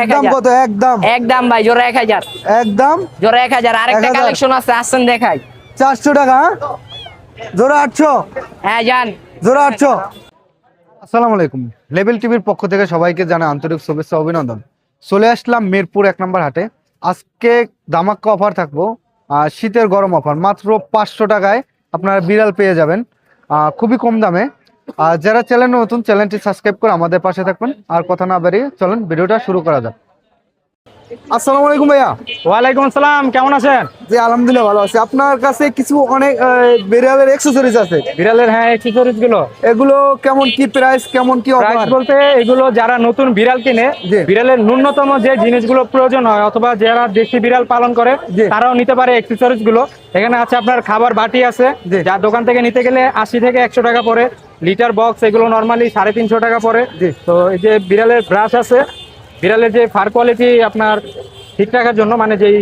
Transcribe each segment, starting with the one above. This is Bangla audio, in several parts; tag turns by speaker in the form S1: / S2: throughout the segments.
S1: একদম কত? একদম।
S2: একদম ভাই জোড়া এক হাজার।
S1: একদম।
S2: জোড়া এক হাজার। আরেকটা কালেকশন আছে আসছেন দেখাই।
S1: চারশো টাকা হ্যাঁ? জোড়া আটশো।
S2: হ্যাঁ যান।
S1: জোড়া আটশো। আসসালামু আলাইকুম। লেভেল টিভির পক্ষ থেকে সবাইকে জানাই আন্তরিক শুভেচ্ছা অভিনন্দন। চলে আসলাম মিরপুর এক নম্বর হাটে। আজকে দামাক্কা অফার থাকব। শীতের গরম অফার। মাত্র পাঁচশো টাকায় আপনারা বিড়াল পেয়ে যাবেন। আহ, খুবই কম দামে। আর যারা চ্যানেল নতুন চ্যানেলটি সাবস্ক্রাইব করে আমাদের পাশে থাকবেন। আর কথা না বেরিয়ে চলেন ভিডিওটা শুরু করা যাক। আসসালামু আলাইকুম ভাইয়া।
S3: ওয়ালাইকুম আসসালাম কেমন আছেন?
S1: জি আলহামদুলিল্লাহ ভালো আছি। আপনার কাছে কিছু অনেক বিড়ালের এক্সেসরিজ আছে?
S3: বিড়ালের হ্যাঁ অ্যাক্সেসরিজগুলো।
S1: এগুলো কেমন কি প্রাইস কেমন কি
S3: প্রাইস বলতে এগুলো যারা নতুন বিড়াল কিনে। বিড়ালের ন্যূনতম যে জিনিসগুলো প্রয়োজন হয় অথবা যারা দেশি বিড়াল পালন করে। তারাও নিতে পারে অ্যাক্সেসরিজগুলো। এখানে আছে আপনার খাবার বাটি আছে। যার দোকান থেকে নিতে গেলে আশি থেকে একশো টাকা পড়ে লিটার বক্স এগুলো নর্মালি সাড়ে তিনশো টাকা
S1: পরে
S3: তো এই যে বিড়ালের ব্রাশ আছে বিড়ালের যে ফার কোয়ালিটি আপনার ঠিক রাখার জন্য মানে যেই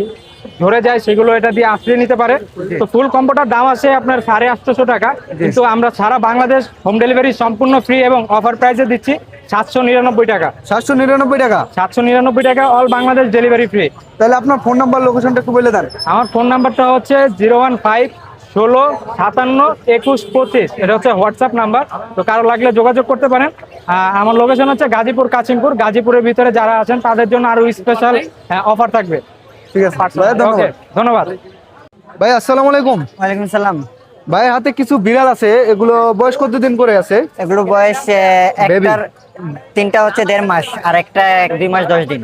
S3: ধরে যায় সেগুলো এটা দিয়ে আশ্রয় নিতে পারে। তো ফুল কম্বোটার দাম আছে আপনার সাড়ে আটশোশো টাকা। কিন্তু আমরা সারা বাংলাদেশ হোম ডেলিভারি সম্পূর্ণ ফ্রি এবং অফার প্রাইসে দিচ্ছি সাতশো নিরানব্বই টাকা।
S1: সাতশো নিরানব্বই টাকা?
S3: সাতশো নিরানব্বই টাকা অল বাংলাদেশ ডেলিভারি ফ্রি
S1: তাহলে আপনার ফোন নাম্বার লোকেশনটা একটু বলে দেন।
S3: আমার ফোন নাম্বারটা হচ্ছে জিরো ওয়ান ফাইভ ষোলো সাতান্ন একুশ পঁচিশ। এটা হচ্ছে হোয়াটসঅ্যাপ নাম্বার। তো কারও লাগলে যোগাযোগ করতে পারেন। আমার লোকেশন হচ্ছে গাজীপুর কাশিমপুর। গাজীপুরের ভিতরে যারা আছেন তাদের জন্য আরও স্পেশাল অফার থাকবে।
S1: ঠিক আছে। ধন্যবাদ।
S3: ধন্যবাদ।
S1: ভাই আসসালামু আলাইকুম।
S4: ওয়ালাইকুম সালাম
S1: ভাইয়ের হাতে কিছু বিড়াল আছে। এগুলো বয়স কতদিন করে আছে?
S4: এগুলো বয়স একটার তিনটা হচ্ছে দেড় মাস আর একটা দুই মাস দশ দিন।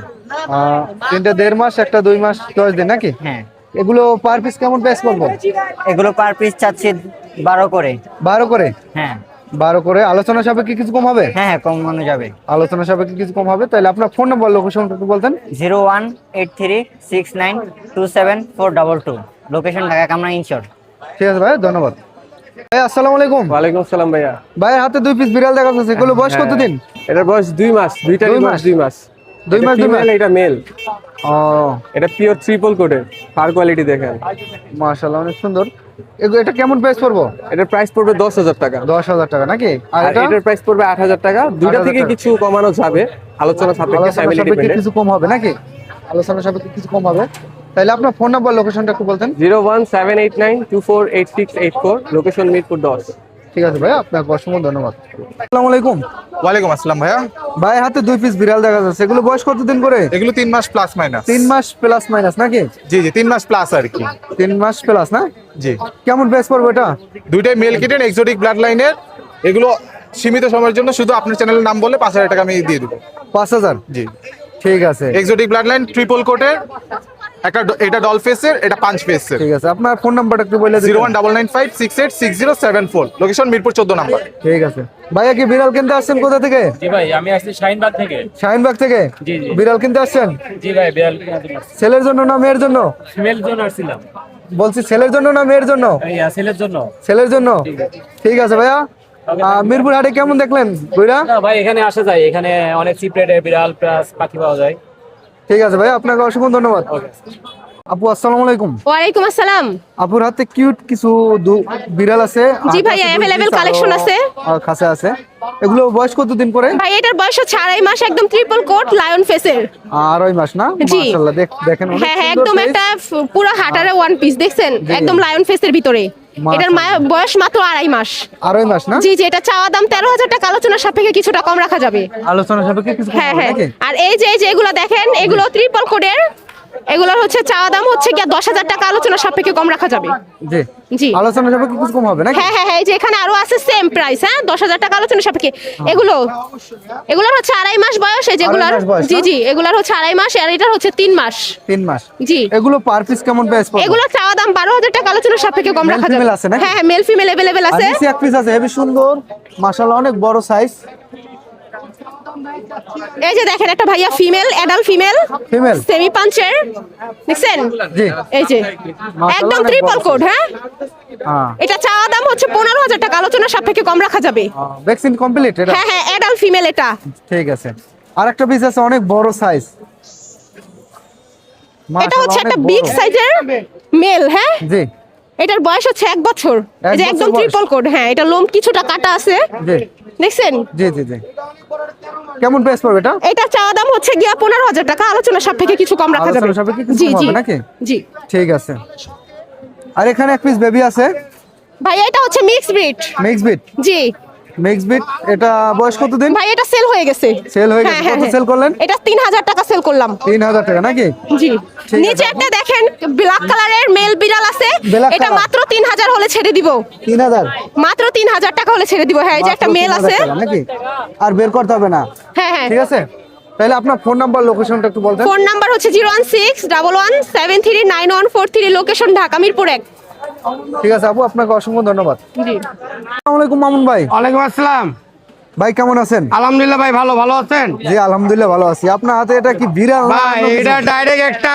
S1: তিনটা দেড় মাস একটা দুই মাস দশ দিন নাকি?
S4: হ্যাঁ।
S1: এগুলো পার পিস কেমন প্রাইস পড়ব?
S4: এগুলো পার পিস চাচ্ছি বারো করে।
S1: বারো করে?
S4: হ্যাঁ।
S1: বারো করে। আলোচনা সাপেক্ষে কিছু কম হবে?
S4: হ্যাঁ হ্যাঁ কম মনে যাবে।
S1: আলোচনা সাপেক্ষে কিছু কম হবে? তাহলে আপনার ফোন নাম্বার লোকেশন একটু বলতেন।
S4: Zero one eight three six nine two seven four double two. Location Dhaka কামনা ইনশোর।
S1: ঠিক আছে ভাই ধন্যবাদ। ভাই আসসালামু আলাইকুম।
S5: ওয়ালাইকুম আসসালাম ভাইয়া।
S1: ভাইয়ের হাতে দুই পিস বিড়াল দেখা যাচ্ছে। এগুলো বয়স কতদিন?
S5: এটার বয়স দুই মাস দুইটারই
S1: দুই
S5: বয়স
S1: মাস?
S5: দুই মাস।
S1: দুই মাস, দুই মাস?
S5: এটা মেল
S1: ও।
S5: এটা পিওর ট্রিপল কোটের ফার কোয়ালিটি দেখেন।
S1: মাশাআল্লাহ অনেক সুন্দর। এটা কেমন প্রাইস পড়ব?
S5: এটার প্রাইস পড়বে দশ হাজার টাকা।
S1: দশ হাজার টাকা নাকি? আর
S5: আর
S1: এটা?
S5: এটার প্রাইস পড়বে আট হাজার টাকা। দুইটা থেকে কিছু কমানো যাবে। আলোচনা সাপেক্ষে ফ্যামিলি ডিপেন্ডেন্ট
S1: কিছু কম হবে নাকি? আলোচনা সাপেক্ষে কিছু কম হবে। তাহলে আপনার ফোন নাম্বার লোকেশনটা একটু বলতেন।
S5: Zero one seven eight nine two four eight six eight four location Mirpur দশ।
S1: ঠিক আছে ভাই আপনাকে অসংখ্য ধন্যবাদ। আসসালামু আলাইকুম।
S6: ওয়ালাইকুম আসসালাম ভাইয়া।
S1: ভাইয়ের হাতে দুই পিস বিড়াল দেখা যাচ্ছে। এগুলো বয়স কতদিন করে?
S6: এগুলো তিন মাস প্লাস মাইনাস
S1: তিন মাস প্লাস মাইনাস নাকি?
S6: জি জি তিন মাস প্লাস আর কি।
S1: তিন মাস প্লাস না?
S6: জি।
S1: কেমন প্রাইস পড়বে এটা?
S6: দুইটাই মেল কিটেন এক্সোটিক ব্লাড লাইনের এগুলো সীমিত সময়ের জন্য শুধু আপনার চ্যানেলের নাম বলে পাঁচ হাজার টাকা আমি দিয়ে দেবো।
S1: পাঁচ হাজার?
S6: জি।
S1: ঠিক আছে।
S6: এক্সোটিক ব্লাড লাইন ট্রিপল কোটের একটা ড- এটা ডল ফেসের এটা পাঁচ ফেসের
S1: ঠিক আছে আপনার ফোন নাম্বারটা একটু বলে
S6: zero one double nine five six eight six zero seven four location Mirpur চোদ্দ নাম্বার।
S1: ঠিক আছে। ভাইয়া কি বিড়াল কিনতে আসছেন কোথা থেকে?
S7: জি ভাই আমি আসছি শাহিনবাগ থেকে।
S1: শাহিনবাগ থেকে?
S7: জি, জি।
S1: বিড়াল কিনতে আসছেন?
S7: জি ভাই বিড়াল
S1: ছেলের জন্য না মেয়ের জন্য?
S7: ফিমেল জন্য আসছিলাম।
S1: বলছি ছেলের জন্য না মেয়ের জন্য?
S7: এই আসিলের জন্য।
S1: ছেলের জন্য? ঠিক আছে ভাইয়া। মিরপুর হাটে কেমন দেখলেন বুইরা?
S7: ভাই এখানে আসা যায়। এখানে অনেক সিপ্রেটের বিড়াল প্লাস পাখি পাওয়া যায়।
S1: ঠিক আছে ভাই আপনাকে অসংখ্য ধন্যবাদ। আপু আসসালামু আলাইকুম।
S8: ওয়ালাইকুম আসসালাম।
S1: আপুর হাতে কিউট কিছু বিড়াল আছে
S8: জি
S1: piece
S8: collection
S1: আরও,
S8: আছে।
S1: কাছে আছে। এগুলো বয়স কতদিন পরে?
S8: ভাই এটার বয়স হচ্ছে আড়াই মাস একদম ট্রিপল কোট লায়ন ফেসের
S1: আড়াই মাস না?
S8: জি।
S1: মাশাআল্লাহ দেখ দেখেন অনেক
S8: হ্যাঁ হ্যাঁ একদম। একটা পুরো হাটারে ওয়ান পিস দেখছেন? একদম লায়ন ফেসের ভিতরে। এটার বয়স মাত্র আড়াই মাস।
S1: আড়াই মাস না?
S8: জি জি এটা চাওয়া দাম তেরো হাজার টাকা আলোচনার সাপেক্ষে কিছুটা কম রাখা যাবে।
S1: আলোচনা সাপেক্ষে
S8: হ্যাঁ হ্যাঁ। আর এই যে এই যে এগুলো দেখেন এগুলো ত্রিপল কোডের এগুলোর হচ্ছে চাওয়া দাম হচ্ছে গিয়ে দশ হাজার টাকা আলোচনার সাপেক্ষে কম রাখা যাবে?
S1: জি।
S8: জি।
S1: আলোচনা সাপেক্ষে কিছু কম হবে নাকি?
S8: হ্যাঁ হ্যাঁ হ্যাঁ এই যে এখানে আরও আছে সেম প্রাইস হ্যাঁ? দশ হাজার টাকা আলোচনা সাপেক্ষে। এগুলো এগুলোর হচ্ছে আড়াই মাস বয়স এই যেগুলোর
S1: মাস বয়স,
S8: জি জি এগুলোর হচ্ছে আড়াই মাস আর এটার হচ্ছে তিন মাস।
S1: তিন মাস।
S8: জি।
S1: এগুলো পার পিস কেমন প্রাইস পড়বে?
S8: এগুলো চাওয়া দাম বারো হাজার টাকা আলোচনার সাপেক্ষে কম রাখা যাবে। হ্যাঁ হ্যাঁ মেল ফিমেল অ্যাভেলেবেল
S1: আর
S8: আছে।
S1: এক পিস আছে হেভি সুন্দর মাশাআল্লাহ অনেক বড় সাইজ
S8: এই যে দেখেন একটা ভাইয়া female adult female
S1: female.
S8: Semi পাঞ্চের দেখছেন?
S1: জি
S8: এই যে একদম ট্রিপল কোড হ্যাঁ?
S1: হ্যাঁ।
S8: এটা চাওয়া দাম হচ্ছে পনেরো হাজার টাকা আলোচনার সাপেক্ষে কম রাখা যাবে।
S1: ভ্যাকসিন কমপ্লিট এটা?
S8: হ্যাঁ হ্যাঁ অ্যাডাল্ট ফিমেল এটা।
S1: ঠিক আছে। আর একটা পিস আছে অনেক বড় সাইজ
S8: এটা হচ্ছে একটা বিগ সাইজের মেল হ্যাঁ?
S1: জি।
S8: এটার বয়স হচ্ছে এক বছর। এই যে একদম ট্রিপল কোড হ্যাঁ এটা লোম কিছুটা কাটা আছে। দেখছেন?
S1: জি জি জি। কেমন প্রাইস পড়বে এটা?
S8: এটা চাওয়া দাম হচ্ছে গিয়া পনেরো হাজার টাকা আলোচনা সব থেকে কিছু কম রাখা যাবে।
S1: সব সাপেক্ষে কিছু
S8: জি জি।
S1: নাকি?
S8: জি।
S1: ঠিক আছে। আর এখানে এক পিস বেবি আছে?
S8: ভাই এটা হচ্ছে মিক্স ব্রিড
S1: মিক্স ব্রিড
S8: জি।
S1: মিক্স বিট এটা বয়স কত দিন
S8: ভাই এটা সেল হয়ে গেছে।
S1: Sell হয়ে গেছে।
S8: হ্যাঁ, হ্যাঁ,
S1: কত
S8: হ্যাঁ।
S1: sell করলেন?
S8: এটা তিন হাজার টাকা সেল করলাম।
S1: তিন হাজার টাকা নাকি?
S8: জি। নিচে একটা দেখেন ব্ল্যাক কালারের মেল বিড়াল আছে। এটা মাত্র তিন হাজার হলে ছেড়ে দিব।
S1: তিন হাজার?
S8: মাত্র তিন হাজার টাকা হলে ছেড়ে দিব। হ্যাঁ এই যে একটা মেল আছে।
S1: নাকি? আর বের করতে হবে না।
S8: হ্যাঁ হ্যাঁ।
S1: ঠিক আছে? তাহলে আপনার ফোন নাম্বার লোকেশনটা একটু বলতেন।
S8: ফোন নাম্বার হচ্ছে zero one six double one seven three nine one four three location Dhaka Mirpur এক।
S1: ঠিক আছে আপু আপনাকে অসংখ্য ধন্যবাদ। আসসালামু আলাইকুম মামুন ভাই।
S9: ওয়ালাইকুম আসসালাম।
S1: ভাই কেমন আছেন?
S9: আলহামদুলিল্লাহ ভাই ভালো ভালো আছেন?
S1: জি আলহামদুলিল্লাহ ভালো আছি। আপনার হাতে এটা কি বিড়াল
S9: ভাই এটা ডাইরেক্ট একটা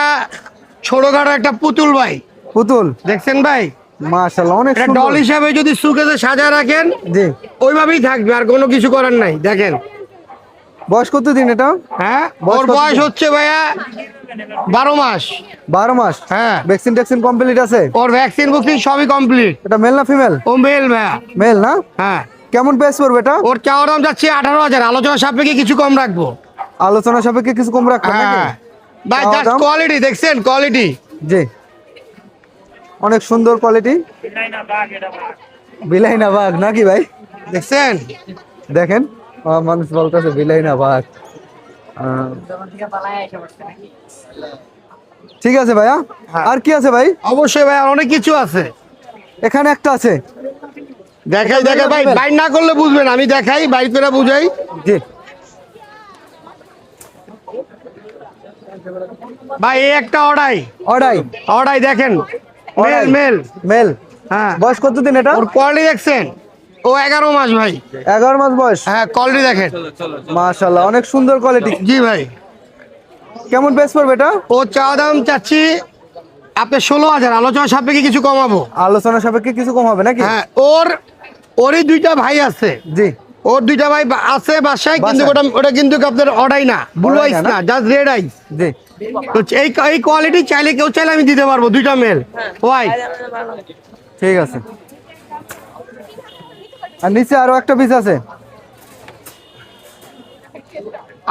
S9: ছোটখাটো একটা পুতুল ভাই।
S1: পুতুল?
S9: দেখছেন ভাই?
S1: মাশাআল্লাহ অনেক সুন্দর।
S9: ডল হিসাবে যদি সুকেসে সাজা রাখেন
S1: জি।
S9: ওইভাবেই থাকবে আর কোনো কিছু করার নাই। দেখেন।
S1: বয়স কত দিন এটা?
S9: হ্যাঁ? ওর বয়স হচ্ছে ভাইয়া বারো মাস।
S1: বারো মাস?
S9: হ্যাঁ।
S1: ভ্যাকসিন ট্যাকসিন কমপ্লিট আছে?
S9: ওর ভ্যাকসিন বুকসিন সবই কমপ্লিট
S1: এটা মেল না ফিমেল
S9: ও মেল ভাইয়া
S1: মেল না?
S9: হ্যাঁ।
S1: কেমন প্রাইস পড়বে এটা?
S9: ওর চাওয়া দাম যাচ্ছে আঠারো হাজার। আলোচনা সাপেক্ষে কিছু কম রাখব।
S1: আলোচনা সাপেক্ষে কিছু কম রাখবেন নাকি?
S9: হ্যাঁ। ভাই জাস্ট কোয়ালিটি দেখছেন? কোয়ালিটি
S1: জি। অনেক সুন্দর কোয়ালিটি বিলাই না বাঘ নাকি ভাই?
S9: দেখছেন?
S1: দেখেন। মানুষ বলতেছে বিলাই না বাঘ। ঠিক আছে ভাইয়া? আর কি আছে ভাই?
S9: অবশ্যই ভাই আর অনেক কিছু আছে।
S1: এখানে একটা আছে।
S9: দেখাই দেখাই ভাই বাইর না করলে বুঝবেন আমি দেখাই বাইর করে বুঝাই।
S1: জি।
S9: ভাই এই একটা অর্ডাই।
S1: অর্ডাই?
S9: অর্ডাই দেখেন। মেল। মেল।
S1: মেল।
S9: হ্যাঁ।
S1: বয়স কতদিন এটা?
S9: ওর কোয়ালিটি দেখছেন? ও এগারো মাস ভাই।
S1: এগারো মাস বয়স?
S9: হ্যাঁ কোয়ালিটি দেখেন।
S1: মাশাল্লাহ অনেক সুন্দর কোয়ালিটি
S9: জি ভাই।
S1: কেমন প্রাইস পড়বে এটা?
S9: ও চা দাম চাচ্ছি আপনি ষোলো হাজার আলোচনা সাপেক্ষে কিছু কমাবো।
S1: আলোচনা সাপেক্ষে কিছু কম হবে নাকি?
S9: হ্যাঁ ওর ওরই দুইটা ভাই আছে।
S1: জি।
S9: ওর দুইটা ভাই বা- আছে বাসায় কিন্তু ওটা ওটা কিন্তু আপনার অর্ডাই না ব্লু আইস
S1: না,
S9: না? জাস্ট রেড আইস
S1: জি।
S9: তো এই এই কোয়ালিটি চাইলে কেউ চাইলে আমি দিতে পারব দুইটা মেল ওয়াই
S1: ঠিক আছে। আর নিচে আরও একটা পিস আছে।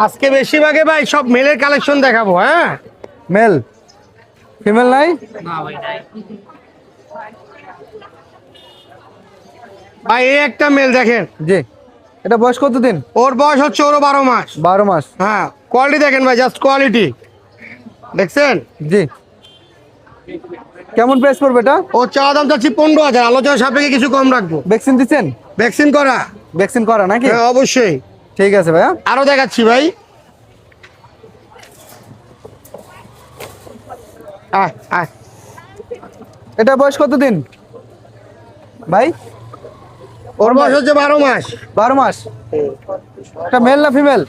S9: আজকে বেশিরভাগে ভাই সব মেলের কালেকশন দেখাবো হ্যাঁ?
S1: মেল ফিমেল নাই?
S9: ভাই এই একটা মেল দেখেন।
S1: জি। এটা বয়স কত দিন
S9: ওর বয়স হচ্ছে ওর বারো মাস।
S1: বারো মাস।
S9: হ্যাঁ কোয়ালিটি দেখেন ভাই জাস্ট কোয়ালিটি দেখছেন?
S1: জি। কেমন প্রাইস পড়বে এটা?
S9: ও চা দাম চাচ্ছি পনেরো হাজার। আলোচনা সাপেক্ষে কিছু কম রাখব।
S1: ভ্যাকসিন দিচ্ছেন?
S9: ভ্যাকসিন করা।
S1: ভ্যাকসিন করা নাকি?
S9: হ্যাঁ অবশ্যই।
S1: ঠিক আছে ভাইয়া।
S9: আরও দেখাচ্ছি ভাই। আয় আয়
S1: এটা বয়স কত দিন ভাই?
S9: ওর বয়স হচ্ছে বারো মাস।
S1: বারো মাস। এটা মেল না ফিমেল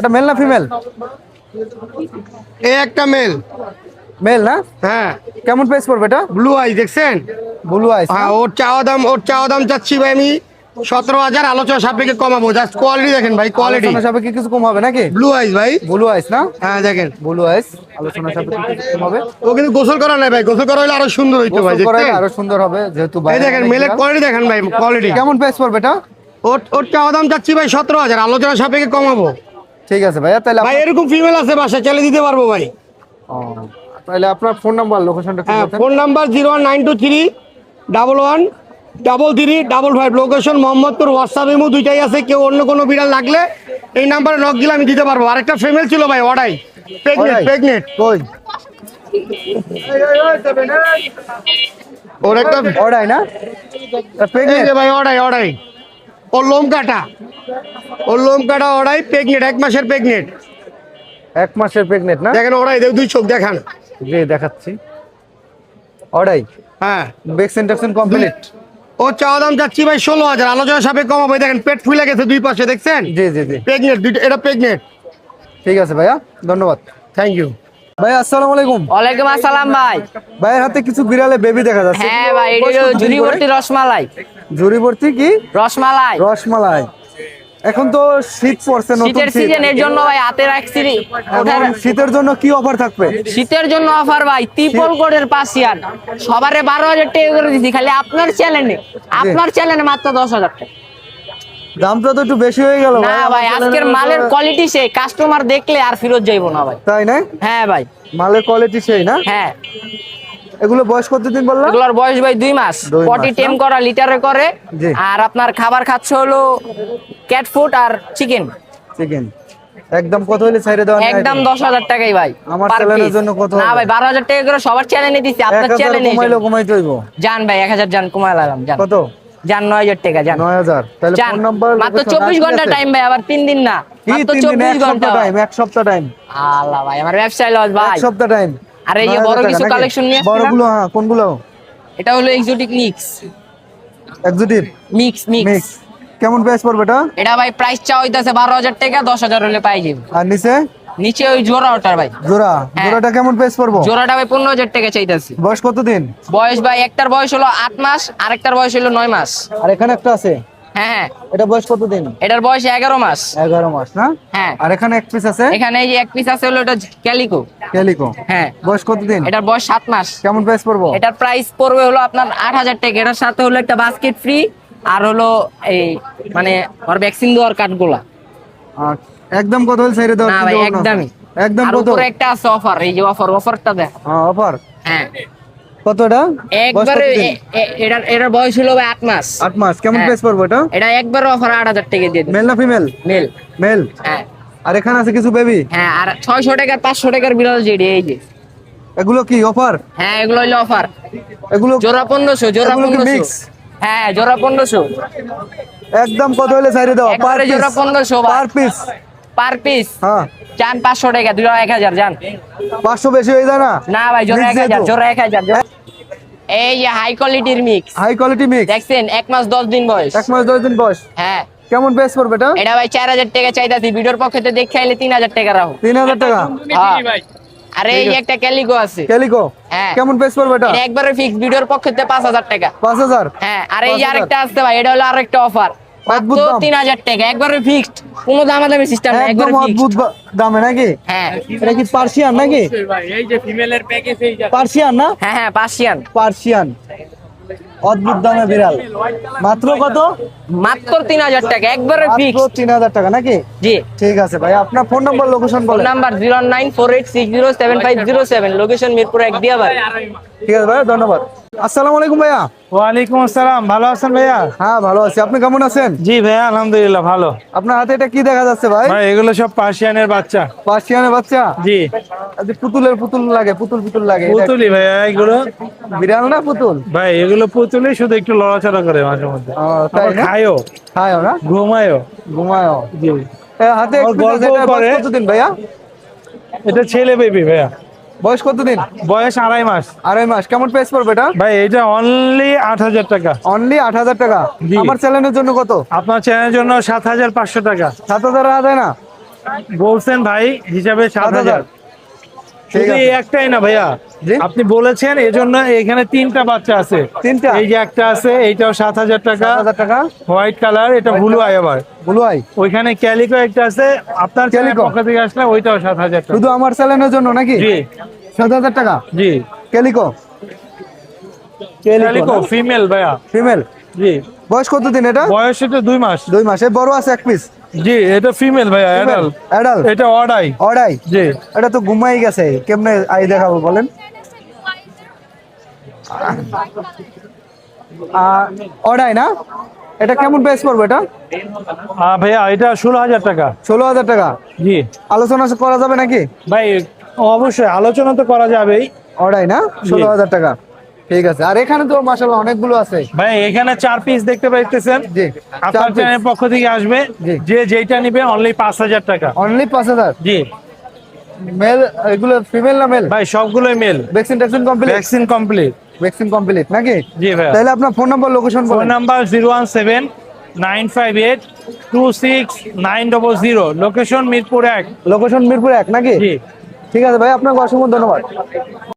S1: এটা মেল না ফিমেল
S9: এই একটা মেল
S1: মেল না?
S9: হ্যাঁ।
S1: কেমন প্রাইস পড়বে এটা?
S9: ব্লু আই দেখছেন?
S1: ব্লু আইস
S9: হ্যাঁ ওর চাওয়া দাম ওর চাওয়া দাম চাচ্ছি ভাই আমি সতেরো হাজার আলোচনা সাপেক্ষে কমাবো। জাস্ট কোয়ালিটি দেখেন ভাই কোয়ালিটি
S1: সাপেক্ষে কিছু কম হবে নাকি?
S9: ব্লু আইস ভাই।
S1: ব্লু আইস না?
S9: হ্যাঁ দেখেন।
S1: ব্লু আইস আলোচনা সাপেক্ষে কম হবে
S9: ও কিন্তু গোসল করা নাই ভাই গোসল করা হলে আরও সুন্দর হইতো ভাই
S1: আরও সুন্দর হবে যেহেতু বাইরে
S9: দেখেন মেলের কোয়ালিটি দেখেন ভাই কোয়ালিটি
S1: কেমন প্রাইস পড়বে এটা?
S9: ওর ওর চাওয়া দাম চাচ্ছি ভাই সতেরো হাজার আলোচনা সাপেক্ষে কমাবো।
S1: ঠিক আছে ভাইয়া তাহলে
S9: ভাই এরকম ফিমেল আছে বাসায় চালিয়ে দিতে পারব ভাই।
S1: ও, তাহলে আপনার ফোন নাম্বার লোকেশনটা
S9: হ্যাঁ phone number zero one nine two three double one double three double five location Mohammadpur WhatsApp imo দুইটাই আছে। কেউ অন্য কোনো বিড়াল লাগলে এই নাম্বারে নক দিলে আমি দিতে পারব। আরেকটা ফিমেল ছিল ভাই ওটাই প্রেগনেট
S1: ওরাই?
S9: প্রেগনেট
S1: কই?
S9: ওর একটা
S1: অর্ডাই না? তা
S9: এই
S1: pregnant?
S9: যে ভাই ওটাই ওটাই ওর লোম কাটা। ওর লোম কাটা ওটাই প্রেগনেট এক মাসের প্রেগনেট
S1: এক মাসের প্রেগনেন্ট না?
S9: দেখেন ওরাই দেখ দুই চোখ দেখান।
S1: জি দেখাচ্ছি। অর্ডাই
S9: হ্যাঁ।
S1: ভ্যাকসিন ট্যাকসিন কমপ্লিট
S9: ও চাওয়া দাম যাচ্ছি ভাই ষোলো হাজার। আলোচনা সাপেক্ষে কমাবো দেখেন পেট ফুলে গেছে দুই পাশে দেখছেন?
S1: জি জি জি।
S9: প্রেগনেট এটা প্রেগনেট
S1: ঠিক আছে ভাইয়া ধন্যবাদ।
S9: থ্যাংক ইউ
S1: ভাই আসসালামু আলাইকুম।
S2: ওয়ালাইকুম আসসালাম ভাই।
S1: ভাইয়ের হাতে কিছু বিড়ালে বেবি দেখা যাচ্ছে।
S2: হ্যাঁ ভাই এটা ভর্তি রসমালাই।
S1: ভর্তি কি?
S2: রসমালাই।
S1: রসমালাই। এখন তো শীত পড়ছে নতুন
S2: শীতের
S1: শীত।
S2: সিজন এর জন্য ভাই হাতে রাখছি।
S1: শীতের জন্য কি অফার থাকবে?
S2: শীতের জন্য অফার ভাই ত্রিপল কোডের পাশিয়ান সবারে বারো হাজার টাকা করে দিছি খালি আপনার চ্যানেলে আপনার চ্যানেলে মাত্র দশ হাজার টাকা।
S1: দামটা তো একটু বেশি হয়ে গেল
S2: না ভাই আজকের মালের কোয়ালিটি সে কাস্টমার দেখলে আর ফিরত যাইবো না ভাই।
S1: তাই না?
S2: হ্যাঁ ভাই।
S1: মালের কোয়ালিটি সেই না?
S2: হ্যাঁ।
S1: এগুলো বয়স কতদিন বললাম
S2: এগুলোর বয়স ভাই দুই মাস। পটি টেম করা লিটারে করে। আর আপনার খাবার খাচ্ছে হলো ক্যাট ফুড আর চিকেন
S1: চিকেন একদম কত হলে ছাইরে দেওয়া
S2: একদম দশ হাজার টাকাই ভাই
S1: আমার চ্যানেলের জন্য কত
S2: না ভাই বারো হাজার টাকা করে সবার চ্যানেলে
S1: এক
S2: আপনার চ্যানেলে
S1: কমাইলেও কমাইতে হইব
S2: যান ভাই এক হাজার যান কমায় লাগলাম
S1: কত?
S2: নয় হাজার টাকা যান
S1: নয় হাজার। তাহলে ফোন নাম্বার
S2: মাত্র চব্বিশ ঘণ্টা টাইম ভাই আবার তিন দিন না। মাত্র
S1: তিন দিন?
S2: চব্বিশ
S1: এক ঘণ্টা। টাইম এক সপ্তাহ টাইম
S2: আল্লাহ ভাই আমার ব্যবসায় লস ভাই।
S1: এক সপ্তাহ টাইম
S2: আর এই বড় কিছু কালেকশন নিয়ে
S1: বড়গুলো হ্যাঁ কোনগুলো?
S2: এটা হলো exotic mix
S1: exotic
S2: mix
S1: mix কেমন প্রাইস পড়বে এটা?
S2: এটা ভাই প্রাইস চা হইতাছে বারো হাজার টাকা দশ হাজার হলে পাই যাবে।
S1: আর নিচে?
S2: নিচে ওই জোড়া ওটার ভাই।
S1: জোড়া?
S2: হ্যাঁ।
S1: জোড়াটা কেমন প্রাইস পড়ব?
S2: জোড়াটা ভাই পনেরো হাজার টাকা চাইতাছি।
S1: বয়স কতদিন?
S2: বয়স ভাই একটার বয়স হলো আট মাস আরেকটার বয়স হলো নয় মাস।
S1: আর এখানে একটা আছে?
S2: হ্যাঁ।
S1: এটা বয়স কতদিন?
S2: এটার বয়স এগারো মাস।
S1: এগারো মাস না?
S2: হ্যাঁ।
S1: আর এখানে এক পিস আছে?
S2: এখানে এই যে এক পিস আছে হলো এটা ক্যালিকো।
S1: ক্যালিকো।
S2: হ্যাঁ।
S1: বয়স কতদিন?
S2: এটার বয়স সাত মাস।
S1: কেমন প্রাইস পড়ব?
S2: এটার প্রাইস পড়বে হলো আপনার আট হাজার টাকা। এটার সাথে হলো একটা বাস্কেট ফ্রি আর হলো এই মানে ওর ভ্যাকসিন দেওয়ার কার্ডগুলা
S1: একদম কত হলে ছেড়ে
S2: না ভাই একদমই।
S1: একদম কত?
S2: একটা আছে অফার এই যে অফার অফারটা দেখ
S1: হ্যাঁ অফার
S2: হ্যাঁ।
S1: কত এটা
S2: একবারে এটার এটার বয়স হলো ভাই আট মাস।
S1: আট মাস। কেমন
S2: হ্যাঁ।
S1: প্রাইস পড়ব এটা?
S2: এটা একবারে অফার আট হাজার টাকা দিয়ে
S1: মেল না ফিমেল
S2: মেল
S1: মেল
S2: হ্যাঁ।
S1: আর এখানে আছে কিছু বেবি
S2: হ্যাঁ আর ছয়শো টাকার পাঁচশো টাকার বিড়াল জেডি এই যে।
S1: এগুলো কি অফার
S2: হ্যাঁ এগুলো হলো অফার।
S1: এগুলো
S2: জোড়া পনেরোশো জোড়া
S1: এগুলো কি
S2: পনেরোশো।
S1: mix?
S2: হ্যাঁ জোড়া পনেরোশো।
S1: একদম কত হলে ছেড়ে দেওয়া? পার
S2: জোড়া পনেরোশো
S1: পার পিস
S2: পার পিস?
S1: হ্যাঁ।
S2: চান পাঁচশো টাকা দুটো এক হাজার যান।
S1: পাঁচশো বেশি হয়ে যায় না?
S2: না ভাই
S1: Mix
S2: এক হাজার
S1: যেহেতু।
S2: এক হাজার এই যে হাই কোয়ালিটির মিক্স
S1: হাই কোয়ালিটি মিক্স
S2: দেখছেন এক মাস দশ দিন বয়স।
S1: এক মাস দশ দিন বয়স?
S2: হ্যাঁ।
S1: কেমন পড়বে এটা?
S2: এটা ভাই চার হাজার টাকা চাইতাছি ভিডিওর পক্ষে তো দেখে আইলে তিন হাজার টাকা রাখো
S1: তিন হাজার টাকা?
S2: হ্যাঁ। আর এই একটা ক্যালিকো আছে।
S1: ক্যালিকো
S2: হ্যাঁ।
S1: কেমন প্রাইস পড়বে এটা?
S2: একবারে ফিক্স ভিডিওর পক্ষে তো পাঁচ হাজার টাকা।
S1: পাঁচ হাজার?
S2: হ্যাঁ আর এই আরেকটা আসছে ভাই এটা হলো আরেকটা অফার মাত্র
S1: দাম।
S2: তিন হাজার টাকা একবারে ফিক্সড কোনো দামাদামি সিস্টেম না একবারে ফিক্সড
S1: অদ্ভুত দামে নাকি?
S2: হ্যাঁ।
S1: এটা কি পার্সিয়ান নাকি?
S10: এই যে ফিমেলের প্যাকেজ এই
S1: পার্সিয়ান না?
S2: হ্যাঁ হ্যাঁ পার্সিয়ান।
S1: পার্সিয়ান। অদ্ভুত দামে বিড়াল। মাত্র কত?
S2: মাত্র তিন হাজার টাকা একবারে ফিক্সড
S1: তিন হাজার টাকা নাকি?
S2: জি।
S1: ঠিক আছে ভাই আপনার ফোন নাম্বার লোকেশন বলেন।
S2: Number zero nine four eight six zero seven five zero seven location Mirpur এক দিয়া ভাই
S1: ঠিক আছে ভাই ধন্যবাদ। আসসালামু আলাইকুম ভাইয়া।
S10: ওয়ালাইকুম আসসালাম ভালো আছেন ভাইয়া?
S1: হ্যাঁ ভালো আছি। আপনি কেমন আছেন?
S10: জি ভাইয়া আলহামদুলিল্লাহ ভালো।
S1: আপনার হাতে এটা কি দেখা যাচ্ছে ভাই?
S10: ভাই এগুলো সব পার্সিয়ানের বাচ্চা।
S1: পার্সিয়ানের বাচ্চা?
S10: জি।
S1: পুতুলের পুতুল লাগে পুতুল পুতুল লাগে এটা
S10: পুতুলি ভাইয়া এগুলো
S1: বিড়াল না পুতুল?
S10: ভাই এগুলো পুতুলি শুধু একটু লড়াচড়া করে মাঝে মধ্যে।
S1: ও, তাই
S10: আবার
S1: না?
S10: খায়ও।
S1: খায়ও না?
S10: ঘুমায়ও।
S1: ঘুমায়ও।
S10: জি।
S1: হাতে
S10: ওর
S1: একটু
S10: গল্প
S1: এটা বয়স
S10: করে।
S1: কতদিন ভাইয়া?
S10: এটা ছেলে বেবি ভাইয়া।
S1: বয়স কতদিন
S10: বয়স আড়াই মাস।
S1: আড়াই মাস। কেমন প্রাইস পড়বে এটা?
S10: ভাই এটা অনলি আট হাজার টাকা।
S1: অনলি আট হাজার টাকা। আমার চ্যানেলের জন্য কত?
S10: আপনার চ্যানেলের জন্য সাত হাজার পাঁচশো টাকা।
S1: সাত হাজার না?
S10: বলছেন ভাই হিসাবে সাত হাজার। শুধু এই একটাই না ভাইয়া। আপনি বলেছেন এজন্য এখানে তিনটা বাচ্চা আছে।
S1: তিনটা?
S10: এই যে একটা আছে এইটাও সাত হাজার টাকা।
S1: হাজার টাকা?
S10: হোয়াইট কালার এটা ব্লু আই আবার।
S1: বলু ভাই
S10: ওইখানে ক্যালিকো একটা আছে আপনার ক্যালিকো পক্ষ থেকে আসলে ওইটাও সাত হাজার টাকা।
S1: শুধু আমার চ্যানেলের জন্য নাকি?
S10: জি।
S1: সাত হাজার টাকা?
S10: জি।
S1: ক্যালিকো
S10: ক্যালিকো ফিমেল ভাইয়া।
S1: ফিমেল
S10: জি।
S1: বয়স কতদিন এটা?
S10: বয়স এটা দুই মাস।
S1: দুই মাসে। বড় আছে এক পিস
S10: জি এটা ফিমেল ভাইয়া অ্যাডাল
S1: অ্যাডাল
S10: এটা অডাই।
S1: অড়াই?
S10: জি।
S1: এটা তো ঘুমাই গেছে। কেমনে আই দেখাবো বলেন? অড়াই না? এটা কেমন প্রাইস পড়বে এটা?
S10: আহ, ভাইয়া এটা ষোলো হাজার টাকা।
S1: ষোলো হাজার টাকা?
S10: জি।
S1: আলোচনা করা যাবে নাকি?
S10: ভাই অবশ্যই আলোচনা তো করা যাবেই।
S1: অড়াই না? ষোলো হাজার টাকা। ঠিক আছে। আর এখানে তো মাসাল্লাহ অনেকগুলো আছে।
S10: ভাই এখানে চার পিস দেখতে পাইতেছেন।
S1: জি
S10: আপনার চ্যানেলের পক্ষ থেকে আসবে। যে যেইটা নিবে অনলি পাঁচ হাজার টাকা।
S1: অনলি পাঁচ হাজার?
S10: জি।
S1: মেল এগুলো ফিমেল না মেল
S10: ভাই সবগুলোই male
S1: vaccine ট্যাকসিন complete
S10: vaccine complete
S1: vaccine complete নাকি?
S10: জি ভাই
S1: তাহলে আপনার phone number location
S10: phone number zero one seven nine five eight two six nine double zero location Mirpur এক।
S1: লোকেশন মিরপুর এক নাকি?
S10: জি।
S1: ঠিক আছে ভাই আপনাকে অসংখ্য ধন্যবাদ।